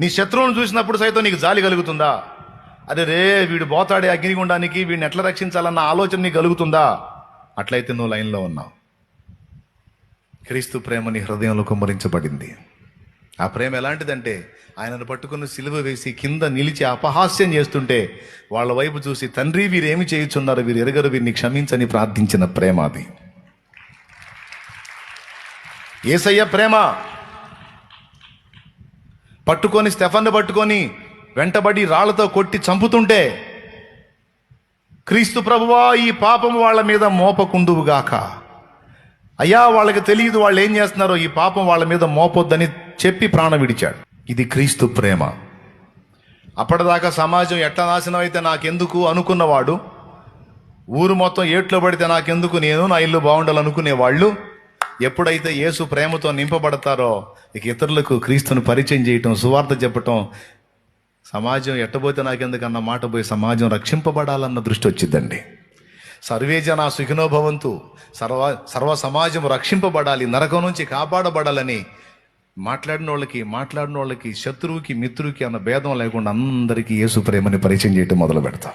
నీ శత్రువును చూసినప్పుడు సైతం నీకు జాలి కలుగుతుందా? అదే రే వీడు పోతాడే అగ్నిగుండానికి వీడిని ఎట్లా రక్షించాలన్న ఆలోచన నీకు కలుగుతుందా? అట్లయితే నువ్వు లైన్లో ఉన్నావు. క్రీస్తు ప్రేమ నీ హృదయంలో కుమ్మరించబడింది. ఆ ప్రేమ ఎలాంటిదంటే ఆయనను పట్టుకుని సిలువ వేసి కింద నిలిచి అపహాస్యం చేస్తుంటే వాళ్ళ వైపు చూసి తండ్రి వీరేమి చేయుచున్నారు? వీరు ఎరగరు వీరిని క్షమించని ప్రార్థించిన ప్రేమ అది. ఏసయ్య ప్రేమ! పట్టుకొని స్టెఫన్ను పట్టుకొని వెంటబడి రాళ్ళతో కొట్టి చంపుతుంటే క్రీస్తు ప్రభువా ఈ పాపం వాళ్ళ మీద మోపకుండువుగాక. అయ్యా వాళ్ళకి తెలియదు వాళ్ళు ఏం చేస్తున్నారో ఈ పాపం వాళ్ళ మీద మోపొద్దని చెప్పి ప్రాణం విడిచాడు. ఇది క్రీస్తు ప్రేమ. అప్పటిదాకా సమాజం ఎట్లా నాశనం అయితే నాకెందుకు అనుకున్నవాడు? ఊరు మొత్తం ఏట్లో పడితే నాకెందుకు నేను? నా ఇల్లు బాగుండాలనుకునే వాళ్ళు ఎప్పుడైతే యేసు ప్రేమతో నింపబడతారో ఇక ఇతరులకు క్రీస్తును పరిచయం చేయటం సువార్త చెప్పటం సమాజం ఎట్టబోతే నాకెందుకన్న మాట పోయి సమాజం రక్షింపబడాలన్న దృష్టి వచ్చిందండి. సర్వే జన సుఖినోభవంతు సర్వ సర్వ సమాజం రక్షింపబడాలి నరకం నుంచి కాపాడబడాలని మాట్లాడిన వాళ్ళకి మాట్లాడిన వాళ్ళకి శత్రువుకి మిత్రుకి అన్న భేదం లేకుండా అందరికీ యేసు ప్రేమని పరిచయం చేయటం మొదలు పెడతాం